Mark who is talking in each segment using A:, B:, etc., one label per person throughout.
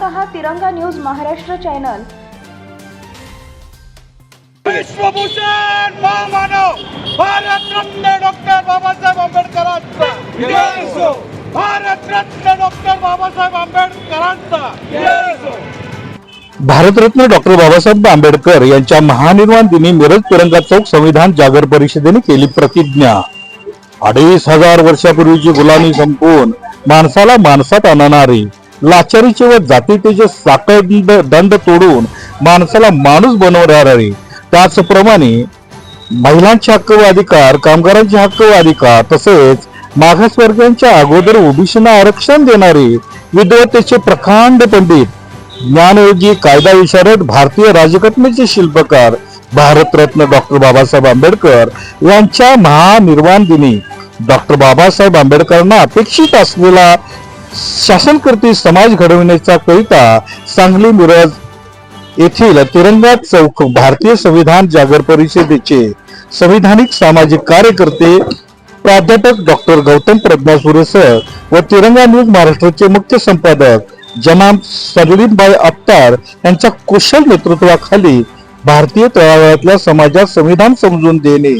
A: पाहत आहात तिरंगा न्यूज महाराष्ट्र चॅनल.
B: विश्वभूषण महामानव भारतरत्न डॉक्टर बाबासाहेब आंबेडकरांचा. विजय असो भारतरत्न डॉक्टर बाबासाहेब आंबेडकरांचा. विजय असो
C: भारतरत्न डॉक्टर बाबासाहेब आंबेडकर यांच्या महानिर्वाण दिनी मिरज तिरंगा चौक संविधान जागर परिषदेने केली प्रतिज्ञा. अडीच हजार वर्षापूर्वीची गुलामी संपवून माणसाला माणसात आणणारी. लाचारीचे व जातीतेचे साखळ दंड तोडून माणसाला माणूस बनवणारी त्याचप्रमाणे महिलांचे हक्क व अधिकार कामगारांचे हक्क व अधिकार तसेच मागासवर्गीयांच्या अगोदर ओबीसीना आरक्षण देणारे विद्वत्तेचे प्रखंड पंडित ज्ञानयोगी कायदा विशारद भारतीय राजघटनेचे शिल्पकार भारतरत्न डॉक्टर बाबासाहेब आंबेडकर यांच्या महानिर्वाण दिनी डॉक्टर बाबासाहेब आंबेडकरांना अपेक्षित असलेला शासनकर्ती समाज घडविण्याचा करिता सांगली मिरज येथील तिरंगा चौक भारतीय संविधान जागर परिषदेचे संविधानिक सामाजिक कार्यकर्ते प्राध्यापक डॉक्टर गौतम प्रज्ञा सुरेसर व तिरंगा न्यूज महाराष्ट्राचे मुख्य संपादक जमाम सलीमभाई अत्तार यांच्या कुशल नेतृत्वाखाली भारतीय तळागाळातल्या समाजात संविधान समजून देणे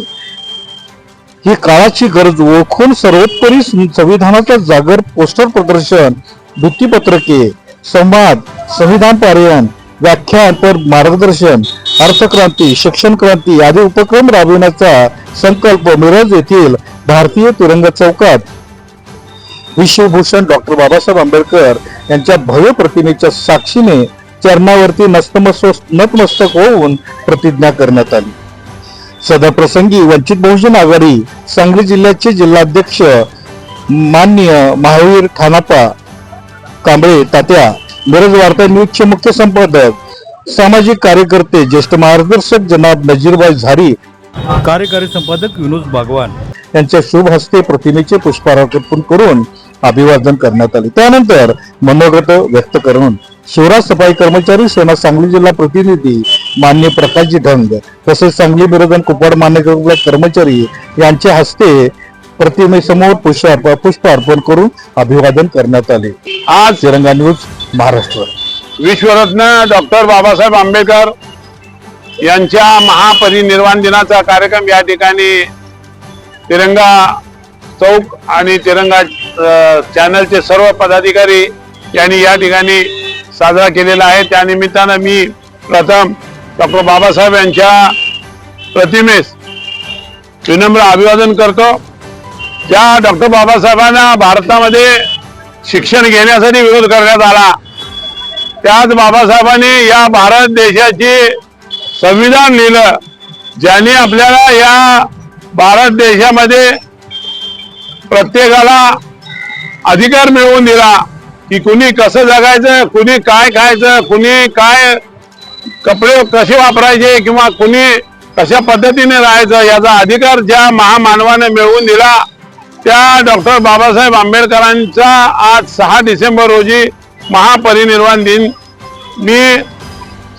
C: ही काळाची गरज ओळखून सर्वोत्तरी संविधानाचा जागर पोस्टर प्रदर्शन भित्तीपत्रके संवाद संविधान पारायण व्याख्यान पर मार्गदर्शन अर्थक्रांती शिक्षण क्रांती आदी उपक्रम राबविण्याचा संकल्प मिरज येथील भारतीय तिरंग चौकात. विश्वभूषण डॉक्टर बाबासाहेब आंबेडकर यांच्या भव्य प्रतिमेच्या साक्षीने चरणावरती नस्तमस्त नतमस्तक होऊन प्रतिज्ञा करण्यात आली. सदर प्रसंगी वंचित बहुजन आघाडी सांगली जिल्ह्याचे जिल्हाध्यक्ष मान्य महावीर ठाणापा कांबळे तात्या मिरज वार्ता न्यूजचे मुख्य संपादक सामाजिक कार्यकर्ते ज्येष्ठ मार्गदर्शक जनाब नजीरबाई झारी कार्यकारी संपादक विनोद बागवान. यांच्या शुभ हस्ते प्रतिमेचे पुष्पार्पण करून अभिवादन करण्यात आले. त्यानंतर मनोगत व्यक्त करून शिवराज सफाई कर्मचारी सेना सांगली जिल्हा प्रतिनिधी मान्य प्रकाशजी ढंग तसेच सांगली विरोधन कुपवाड मान्य कर्मचारी यांच्या हस्ते प्रतिमेसमोर पुष्प पुष्प अर्पण करून अभिवादन करण्यात आले. आज तिरंगा न्यूज महाराष्ट्र.
D: विश्वरत्न डॉक्टर बाबासाहेब आंबेडकर यांच्या महापरिनिर्वाण दिनाचा कार्यक्रम या ठिकाणी तिरंगा चौक आणि तिरंगा चॅनलचे सर्व पदाधिकारी यांनी या ठिकाणी साजरा केलेला आहे. त्यानिमित्तानं मी प्रथम डॉक्टर बाबासाहेब यांच्या प्रतिमेस विनम्र अभिवादन करतो. ज्या डॉक्टर बाबासाहेबांना भारतामध्ये शिक्षण घेण्यासाठी विरोध करण्यात आला त्याच बाबासाहेबांनी या भारत देशाचे संविधान लिहिलं. ज्यांनी आपल्याला या भारत देशामध्ये प्रत्येकाला अधिकार मिळवून दिला की कुणी कसं जगायचं कुणी काय खायचं कुणी काय कपडे कसे वापरायचे किंवा कुणी कशा पद्धतीने राहायचं याचा अधिकार ज्या महामानवाने मिळवून दिला त्या डॉक्टर बाबासाहेब आंबेडकरांचा आज सहा डिसेंबर रोजी महापरिनिर्वाण दिन. मी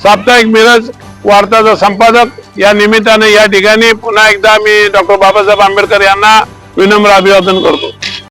D: साप्ताहिक मिरज वार्ताचा संपादक या निमित्ताने या ठिकाणी पुन्हा एकदा मी डॉक्टर बाबासाहेब आंबेडकर यांना विनम्र अभिवादन करतो.